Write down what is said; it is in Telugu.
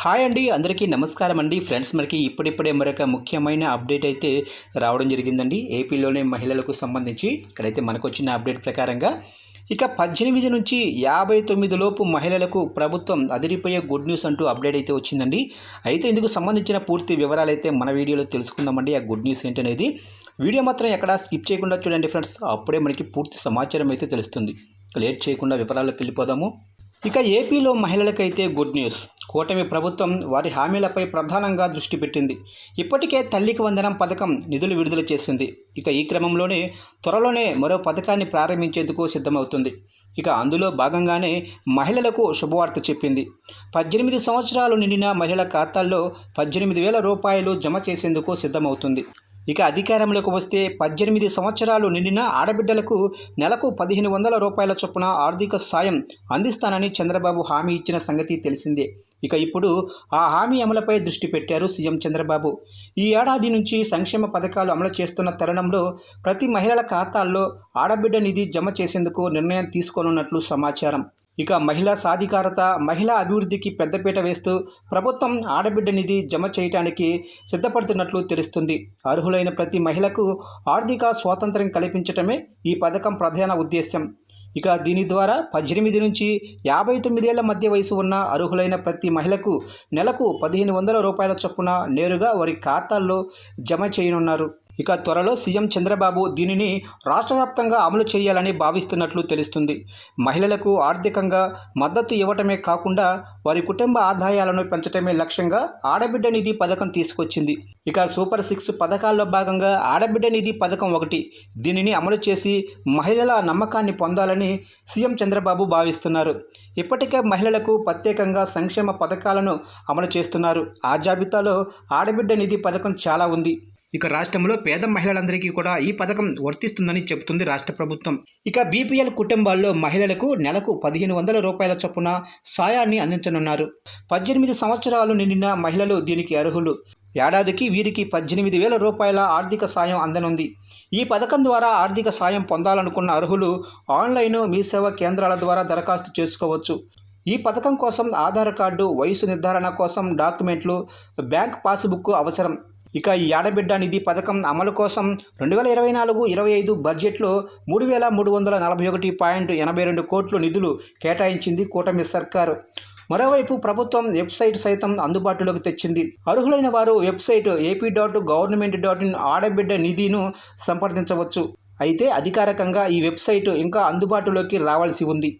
హాయ్ అండి అందరికీ నమస్కారం అండి. ఫ్రెండ్స్ మనకి ఇప్పుడిప్పుడే మరొక ముఖ్యమైన అప్డేట్ అయితే రావడం జరిగిందండి. ఏపీలోనే మహిళలకు సంబంధించి ఇక్కడైతే మనకు వచ్చిన అప్డేట్ ప్రకారంగా ఇక పద్దెనిమిది నుంచి యాభై తొమ్మిది లోపు మహిళలకు ప్రభుత్వం అదిరిపోయే గుడ్ న్యూస్ అంటూ అప్డేట్ అయితే వచ్చిందండి. అయితే ఇందుకు సంబంధించిన పూర్తి వివరాలు అయితే మన వీడియోలో తెలుసుకుందామండి. ఆ గుడ్ న్యూస్ ఏంటనేది వీడియో మాత్రం ఎక్కడ స్కిప్ చేయకుండా చూడండి ఫ్రెండ్స్. అప్పుడే మనకి పూర్తి సమాచారం అయితే తెలుస్తుంది. లేట్ చేయకుండా వివరాలకు వెళ్ళిపోదాము. ఇక ఏపీలో మహిళలకైతే గుడ్ న్యూస్. కూటమి ప్రభుత్వం వారి హామీలపై ప్రధానంగా దృష్టి పెట్టింది. ఇప్పటికే తల్లికి వందనం పథకం నిధులు విడుదల చేసింది. ఇక ఈ క్రమంలోనే త్వరలోనే మరో పథకాన్ని ప్రారంభించేందుకు సిద్ధమవుతుంది. ఇక అందులో భాగంగానే మహిళలకు శుభవార్త చెప్పింది. పద్దెనిమిది సంవత్సరాలు నిండిన మహిళల ఖాతాల్లో పద్దెనిమిది వేల రూపాయలు జమ చేసేందుకు సిద్ధమవుతుంది. ఇక అధికారంలోకి వస్తే పద్దెనిమిది సంవత్సరాలు నిండిన ఆడబిడ్డలకు నెలకు పదిహేను వందల రూపాయల చొప్పున ఆర్థిక సాయం అందిస్తానని చంద్రబాబు హామీ ఇచ్చిన సంగతి తెలిసిందే. ఇక ఇప్పుడు ఆ హామీ అమలుపై దృష్టి పెట్టారు సీఎం చంద్రబాబు. ఈ ఏడాది నుంచి సంక్షేమ పథకాలు అమలు చేస్తున్న తరుణంలో ప్రతి మహిళల ఖాతాల్లో ఆడబిడ్డ నిధి జమ చేసేందుకు నిర్ణయం తీసుకోనున్నట్లు సమాచారం. ఇక మహిళా సాధికారత మహిళా అభివృద్ధికి పెద్దపీట వేస్తూ ప్రభుత్వం ఆడబిడ్డ నిధి జమ చేయడానికి సిద్ధపడుతున్నట్లు తెలుస్తుంది. అర్హులైన ప్రతి మహిళకు ఆర్థిక స్వాతంత్ర్యం కల్పించటమే ఈ పథకం ప్రధాన ఉద్దేశ్యం. ఇక దీని ద్వారా పద్దెనిమిది నుంచి యాభై తొమ్మిదేళ్ళ మధ్య వయసు ఉన్న అర్హులైన ప్రతి మహిళకు నెలకు పదిహేను వందల రూపాయల చొప్పున నేరుగా వారి ఖాతాల్లో జమ చేయనున్నారు. ఇక త్వరలో సీఎం చంద్రబాబు దీనిని రాష్ట్ర వ్యాప్తంగా అమలు చేయాలని భావిస్తున్నట్లు తెలుస్తుంది. మహిళలకు ఆర్థికంగా మద్దతు ఇవ్వటమే కాకుండా వారి కుటుంబ ఆదాయాలను పెంచటమే లక్ష్యంగా ఆడబిడ్డ నిధి పథకం తీసుకొచ్చింది. ఇక సూపర్ సిక్స్ పథకాల్లో భాగంగా ఆడబిడ్డ నిధి పథకం ఒకటి. దీనిని అమలు చేసి మహిళల నమ్మకాన్ని పొందాలని సీఎం చంద్రబాబు భావిస్తున్నారు. ఇప్పటికే మహిళలకు ప్రత్యేకంగా సంక్షేమ పథకాలను అమలు చేస్తున్నారు. ఆ జాబితాలో ఆడబిడ్డ నిధి పథకం చాలా ఉంది. ఇక రాష్ట్రంలో పేద మహిళలందరికీ కూడా ఈ పథకం వర్తిస్తుందని చెబుతుంది రాష్ట్ర ప్రభుత్వం. ఇక బీపీఎల్ కుటుంబాల్లో మహిళలకు నెలకు పదిహేను వందల రూపాయల చొప్పున సాయాన్ని అందించనున్నారు. పద్దెనిమిది సంవత్సరాలు నిండిన మహిళలు దీనికి అర్హులు. ఏడాదికి వీరికి పద్దెనిమిది వేల రూపాయల ఆర్థిక సాయం అందనుంది. ఈ పథకం ద్వారా ఆర్థిక సాయం పొందాలనుకున్న అర్హులు ఆన్లైన్ మీ సేవా కేంద్రాల ద్వారా దరఖాస్తు చేసుకోవచ్చు. ఈ పథకం కోసం ఆధార్ కార్డు వయసు నిర్ధారణ కోసం డాక్యుమెంట్లు బ్యాంక్ పాస్బుక్ అవసరం. ఇక ఈ ఆడబిడ్డ నిధి పథకం అమలు కోసం రెండు వేల ఇరవై నాలుగు ఇరవై ఐదు బడ్జెట్లో మూడు వేల మూడు వందల నలభై ఒకటి పాయింట్ ఎనభై రెండు కోట్లు నిధులు కేటాయించింది కూటమి సర్కారు. మరోవైపు ప్రభుత్వం వెబ్సైట్ సైతం అందుబాటులోకి తెచ్చింది. అర్హులైన వారు website AP dot government dot in ఆడబిడ్డ నిధిను సంప్రదించవచ్చు. అయితే అధికారికంగా ఈ వెబ్సైట్ ఇంకా అందుబాటులోకి రావాల్సి ఉంది.